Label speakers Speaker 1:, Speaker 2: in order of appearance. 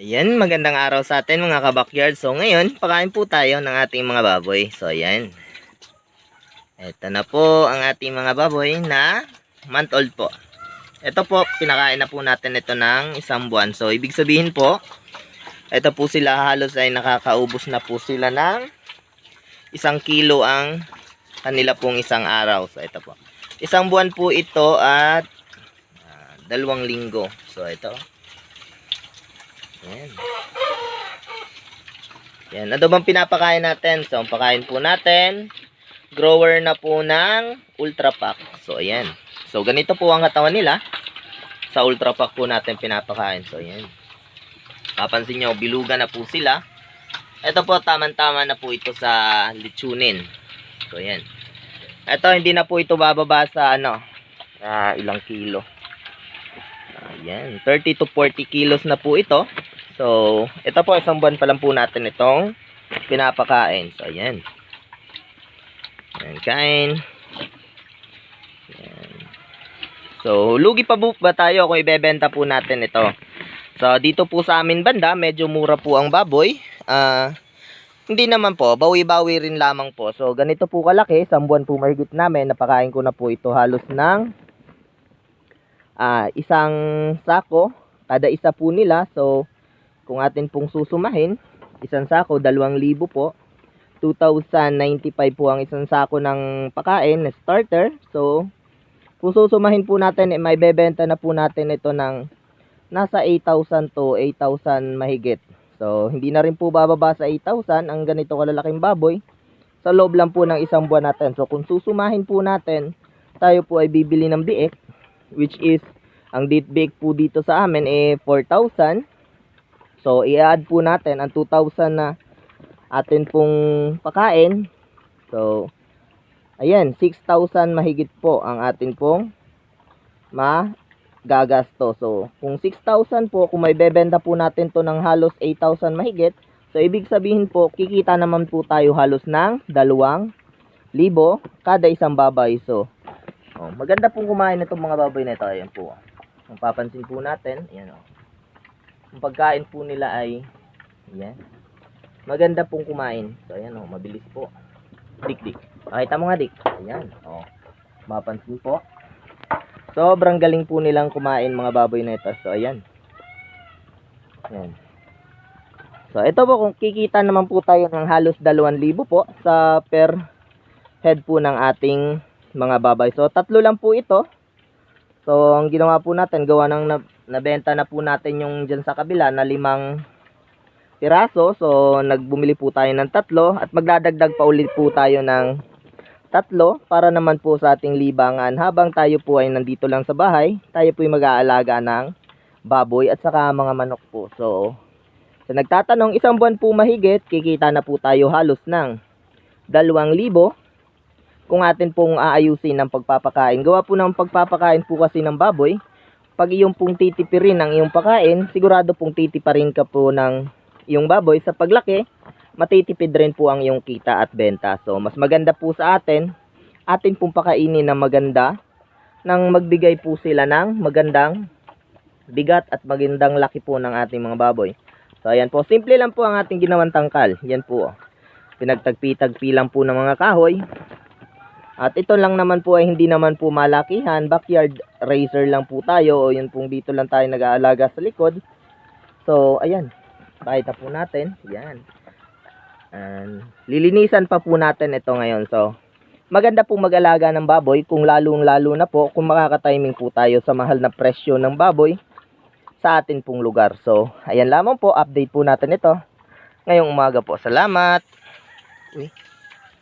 Speaker 1: Ayan, magandang araw sa atin mga kabakyard. So ngayon, pakain po tayo ng ating mga baboy. So ayan. Ito na po ang ating mga baboy na month old po. Ito po, pinakain na po natin ito ng isang buwan. So ibig sabihin po, ito po sila halos ay nakakaubos na po sila ng isang kilo ang kanila pong isang araw. So ito po. Isang buwan po ito at ah, dalawang linggo. So ito. Yan. Yan. Ano bang pinapakain natin? So, ang pakain po natin, grower na po ng Ultra Pack. So, ayan. So, ganito po ang katawan nila. Sa Ultra Pack po natin pinapakain. So, ayan. Papansin nyo, bilugan na po sila. Ito po, tamang-tama na po ito sa lechonin. So, ayan. Ito, hindi na po ito bababa sa, ano, ah, ilang kilo. Ayan, 30 to 40 kilos na po ito. So, ito po, isang buwan pa lang po natin itong pinapakain. So, ayan. Ayan, kain. Ayan. So, lugi pa ba tayo kung ibebenta po natin ito? So, dito po sa amin banda, medyo mura po ang baboy. Ah, hindi naman po, bawi-bawi rin lamang po. So, ganito po kalaki, isang buwan po mahigit namin, napakain ko na po ito halos ng ah, isang sako, kada isa po nila. So, kung atin pong susumahin, isang sako, dalawang libo po. 2,095 po ang isang sako ng pakain na starter. So, kung susumahin po natin, eh, may bebenta na po natin ito ng nasa 8,000 to 8,000 mahigit. So, hindi na rin po bababa sa 8,000 ang ganito kalalaking baboy sa loob lang po ng isang buwan natin. So, kung susumahin po natin, tayo po ay bibili ng biik which is ang date bake po dito sa amin eh 4,000. So i-add po natin ang 2,000 na atin pong pakain. So ayan, 6,000 mahigit po ang atin pong magagasto. So kung 6,000 po, kung may bebenta po natin to ng halos 8,000 mahigit, so ibig sabihin po, kikita naman po tayo halos ng 2,000 kada isang babay. So Oh, maganda pong kumain itong mga baboy na ito. Ayan po. Kung papansin po natin, ayan oh. Ang pagkain po nila ay ayan. Maganda pong kumain. So ayan oh, mabilis po. Dik dik. Pakita mo nga dik. Ayan. Oh. Mapansin po. Sobrang galing po nilang kumain mga baboy na ito. So ayan. Ayan. So ito po kung kikita naman po tayo ng halos 2,000 po sa per head po ng ating mga babay. So, tatlo lang po ito. So, ang ginawa po natin, gawa ng nabenta na po natin yung dyan sa kabila na limang piraso. So, nagbumili po tayo ng tatlo at magdadagdag pa ulit po tayo ng tatlo para naman po sa ating libangan. Habang tayo po ay nandito lang sa bahay, tayo po ay mag-aalaga ng baboy at saka mga manok po. So, sa nagtatanong, isang buwan po mahigit, kikita na po tayo halos ng 2,000 kung atin pong aayusin ng pagpapakain. Gawa po ng pagpapakain po kasi ng baboy, pag iyong pong titipirin ang iyong pakain, sigurado pong titiparin ka po ng iyong baboy sa paglaki, matitipid rin po ang iyong kita at benta. So, mas maganda po sa atin, atin pong pakainin ng maganda, nang magbigay po sila ng magandang bigat at magandang laki po ng ating mga baboy. So, ayan po. Simple lang po ang ating ginawang tangkal. Yan po. Pinagtagpi-tagpi lang po ng mga kahoy. At ito lang naman po ay hindi naman po malakihan, backyard racer lang po tayo o yun pong dito lang tayo nag-aalaga sa likod. So, ayan. Pakita po natin. Yan. And, lilinisan pa po natin ito ngayon. So, maganda po mag-alaga ng baboy kung lalong lalo na po kung makaka-timing po tayo sa mahal na presyo ng baboy sa atin pong lugar. So, ayan lamang po. Update po natin ito ngayong umaga po. Salamat. Uy.